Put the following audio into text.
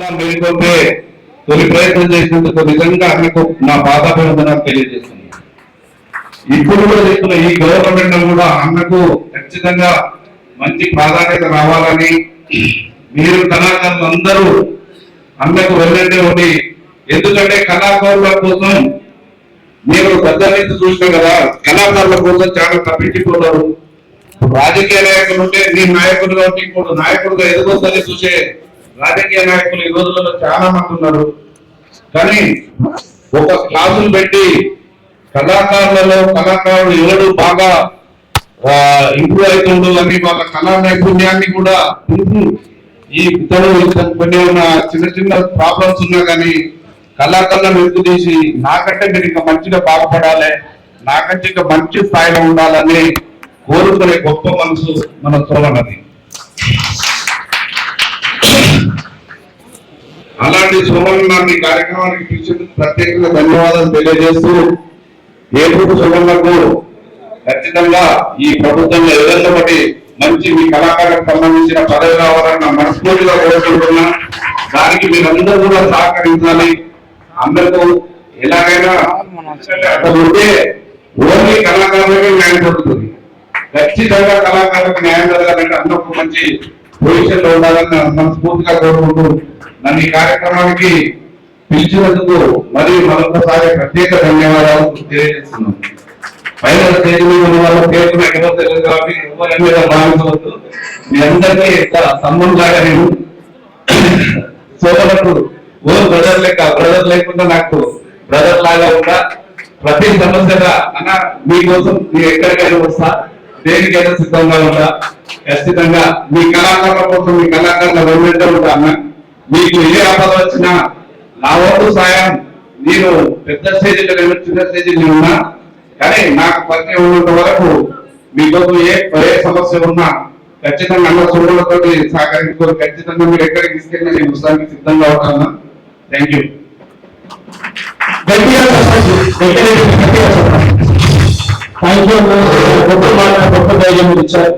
వల్ల మేల్కొంటే తొలి ప్రయత్నం చేసినందుకు నిజంగా మీకు నా బాధాభివందనాలు తెలియజేస్తుంది ఇప్పుడు కూడా చెప్తున్న ఈ గవర్నమెంట్ కూడా అన్నకు ఖచ్చితంగా మంచి ప్రాధాన్యత రావాలని మీరు కళాకారులు అందరూ అన్నకు వెళ్ళండి ఉండి ఎందుకంటే కళాకారుల కోసం మీరు పెద్ద నుంచి చూసినాం కదా కళాకారుల కోసం చాలా తప్పించిపోతారు. రాజకీయ నాయకులు ఉంటే నీ నాయకులుగా ఉంటే ఇంకోటి నాయకులుగా ఎదుగుతుందని చూసే రాజకీయ నాయకులు ఈ రోజులలో చాలా మంది ఉన్నారు. కానీ ఒక క్లాసులు పెట్టి కళాకారులలో కళాకారులు ఎవరు బాగా ఇంప్రూవ్ అవుతుండు అని వాళ్ళ కళా నైపుణ్యాన్ని కూడా చూసి ఈ ఇతడు కొన్ని ఉన్న చిన్న చిన్న ప్రాబ్లమ్స్ ఉన్నా కానీ కళాకారులను వెతుకు తీసి నాకంటే మీరు ఇంకా మంచిగా బాగుపడాలి నాకంటే ఇంకా మంచి స్థాయిలో ఉండాలని కోరుకునే గొప్ప మనసు మన సోమనది అలాంటి సోమన్నాన్ని కార్యక్రమానికి పిలిచేందుకు ప్రత్యేకంగా ధన్యవాదాలు తెలియజేస్తూ ఏపీ సువర్ణకు ఖచ్చితంగా ఈ ప్రభుత్వంలో ఏదైనా ఒకటి మంచి మీ కళాకారులకు సంబంధించిన పదవి రావాలని మనస్ఫూర్తిగా కోరుకుంటున్నా. దానికి మీరందరూ కూడా సహకరించాలి. అందరితో ఎలాగైనా ఉంటే ఓన్లీ కళాకారులకే న్యాయం దొరుకుతుంది ఖచ్చితంగా కళాకారులకు న్యాయం జరగాలంటే అందరూ మంచి పొజిషన్లో ఉండాలని మనస్ఫూర్తిగా కోరుకుంటూ నన్ను ఈ కార్యక్రమానికి పిలిచినందుకు మరి మరొకసారి ప్రత్యేక ధన్యవాదాలు తెలియజేస్తున్నాను. పైన స్టేజ్ ఉన్న వాళ్ళ పేరు నాకు తెలియదు కాబట్టి ఎవరి మీద భావించవద్దు. మీ అందరికీ ఇంకా లాగా నేను సోదరులకు ఓ బ్రదర్ లెక్క బ్రదర్ లేకుండా నాకు బ్రదర్ లాగా ఉంటా ప్రతి సమస్యగా అన్న మీకోసం నేను ఎక్కడికైనా వస్తా దేనికైనా సిద్ధంగా ఉంటా. ఖచ్చితంగా మీ కళాకారుల కోసం మీ కళాకారుల వెంట ఉంటా అన్న మీకు ఏ ఆపద వచ్చినా నా ఓటు సాయం. నేను పెద్ద స్టేజీలో నేను చిన్న స్టేజీలో ఉన్నా. కానీ నాకు పరిచయం ఉన్నంత వరకు మీకోసం ఏ ఏ సమస్య ఉన్నా ఖచ్చితంగా అన్న సోదరులతో సహకరించుకొని ఖచ్చితంగా మీరు ఎక్కడికి తీసుకెళ్ళినా నేను ఉత్సాహానికి సిద్ధంగా ఉంటాను. థ్యాంక్ యూ థ్యాంక్ యూ గొప్ప మాట గొప్ప ధైర్యం ఇచ్చారు.